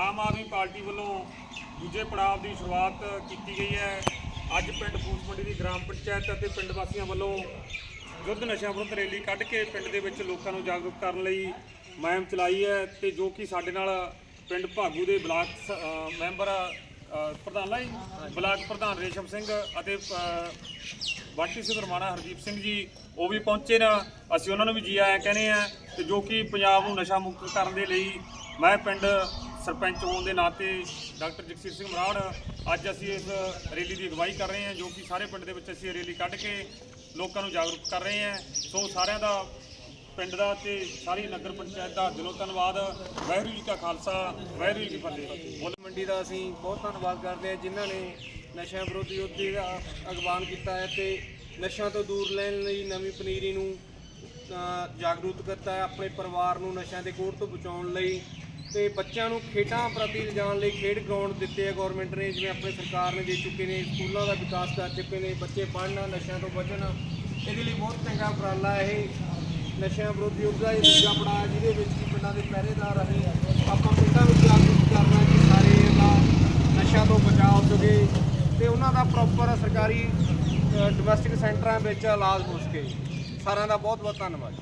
Aam Aadmi party ਵੱਲੋਂ ਦੂਜੇ ਪੜਾਅ ਦੀ ਸ਼ੁਰੂਆਤ ਕੀਤੀ ਗਈ ਹੈ। ਅੱਜ ਪਿੰਡ ਫੂਸ ਮੰਡੀ ਦੀ ਗ੍ਰਾਮ ਪੰਚਾਇਤ ਅਤੇ ਪਿੰਡ ਵਾਸੀਆਂ ਵੱਲੋਂ ਯੁੱਧ ਨਸ਼ਿਆਂ ਵਿਰੁੱਧ ਰੈਲੀ ਕੱਢ ਕੇ ਪਿੰਡ ਦੇ ਵਿੱਚ ਲੋਕਾਂ ਨੂੰ ਜਾਗਰੂਕ ਕਰਨ ਲਈ ਮੁਹਿੰਮ ਚਲਾਈ ਹੈ ਤੇ ਜੋ ਕਿ ਸਾਡੇ ਨਾਲ ਪਿੰਡ ਭਾਗੂ ਦੇ ਬਲਾਕ ਸ- ਮੈਂਬਰ ਅ, ਪ੍ਰਧਾਨ ਲਈ ਬਲਾਕ ਪ੍ਰਧਾਨ ਰੇਸ਼ਮ ਸਿੰਘ ਅਤੇ ਬਾਟੀ ਸਿੰਘ ਰਮਾਣਾ ਹਰਦੀਪ ਸਿੰਘ ਜੀ ਉਹ ਵੀ ਪਹੁੰਚੇ ਨਾ। ਅਸੀਂ ਉਹਨਾਂ ਨੂੰ ਵੀ ਜੀ ਆਇਆਂ ਕਹਿੰਦੇ ਆ ਤੇ ਜੋ ਕਿ ਪੰਜਾਬ ਨੂੰ ਨਸ਼ਾ ਮੁਕਤ ਕਰਨ ਦੇ ਲਈ ਮੈਂ ਪਿੰਡ ਸਰਪੰਚ ਹੋਣ ਦੇ ਨਾਤੇ ਡਾਕਟਰ ਜਗਸੀਰ ਸਿੰਘ ਮਰਾੜ, ਅੱਜ ਅਸੀਂ ਇਸ ਰੈਲੀ ਦੀ ਅਗਵਾਈ ਕਰ ਰਹੇ ਹਾਂ, ਜੋ ਕਿ ਸਾਰੇ ਪਿੰਡ ਦੇ ਵਿੱਚ ਅਸੀਂ ਇਹ ਰੈਲੀ ਕੱਢ ਕੇ ਲੋਕਾਂ ਨੂੰ ਜਾਗਰੂਕ ਕਰ ਰਹੇ ਹਾਂ। ਸੋ ਸਾਰਿਆਂ ਦਾ, ਪਿੰਡ ਦਾ ਤੇ ਸਾਰੀ ਨਗਰ ਪੰਚਾਇਤ ਦਾ ਦਿਲੋਂ ਧੰਨਵਾਦ। ਵਾਹਿਗੁਰੂ ਜੀ ਕਾ ਖਾਲਸਾ, ਵਾਹਿਗੁਰੂ ਜੀ ਕੀ ਫਤਿਹ। ਮੁੱਲ ਮੰਡੀ ਦਾ ਅਸੀਂ ਬਹੁਤ ਧੰਨਵਾਦ ਕਰਦੇ ਹਾਂ, ਜਿਨ੍ਹਾਂ ਨੇ ਨਸ਼ਿਆਂ ਵਿਰੋਧੀ ਯੁੱਧ ਦਾ ਅਗਵਾਨ ਕੀਤਾ ਹੈ ਤੇ ਨਸ਼ਿਆਂ ਤੋਂ ਦੂਰ ਲੈਣ ਲਈ ਨਵੀਂ ਪਨੀਰੀ ਨੂੰ ਜਾਗਰੂਕ ਕੀਤਾ ਹੈ, ਆਪਣੇ ਪਰਿਵਾਰ ਨੂੰ ਨਸ਼ਿਆਂ ਦੇ ਕੋਰ ਤੋਂ ਬਚਾਉਣ ਲਈ। ਤੇ ਬੱਚਿਆਂ ਨੂੰ ਖੇਡਾਂ ਪ੍ਰਤੀ ਲਿਜਾਣ ਲਈ ਖੇਡ ਗਰਾਊਂਡ ਦਿੱਤੇ ਆ ਗਵਰਨਮੈਂਟ ਨੇ, ਜਿਵੇਂ ਆਪਣੇ ਸਰਕਾਰ ਨੇ ਦੇ ਚੁੱਕੇ ਨੇ, ਸਕੂਲਾਂ ਦਾ ਵਿਕਾਸ ਕਰ ਚੁੱਕੇ ਨੇ, ਬੱਚੇ ਪੜ੍ਹਨ, ਨਸ਼ਿਆਂ ਤੋਂ ਬਚਣ, ਇਹਦੇ ਲਈ ਬਹੁਤ ਚੰਗਾ ਉਪਰਾਲਾ ਹੈ ਇਹ ਨਸ਼ਿਆਂ ਵਿਰੋਧੀ ਯੁੱਧ ਦਾ ਇਹ ਦੂਜਾ ਪੜਾਅ ਜਿਹਦੇ ਵਿੱਚ ਕਿ ਪਿੰਡਾਂ ਦੇ ਪਹਿਰੇਦਾਰ ਰਹੇ ਆਪਾਂ ਪਿੰਡਾਂ ਵਿੱਚ ਜਾਗਰੂਕ ਕਰਨਾ ਕਿ ਸਾਰੇ ਇਹਦਾ ਨਸ਼ਿਆਂ ਤੋਂ ਬਚਾਅ ਸਕੇ ਤੇ ਉਹਨਾਂ ਦਾ ਪ੍ਰੋਪਰ ਸਰਕਾਰੀ ਡੋਮੈਸਟਿਕ ਸੈਂਟਰਾਂ ਵਿੱਚ ਇਲਾਜ ਹੋ ਸਕੇ। ਸਾਰਿਆਂ ਦਾ ਬਹੁਤ ਬਹੁਤ ਧੰਨਵਾਦ।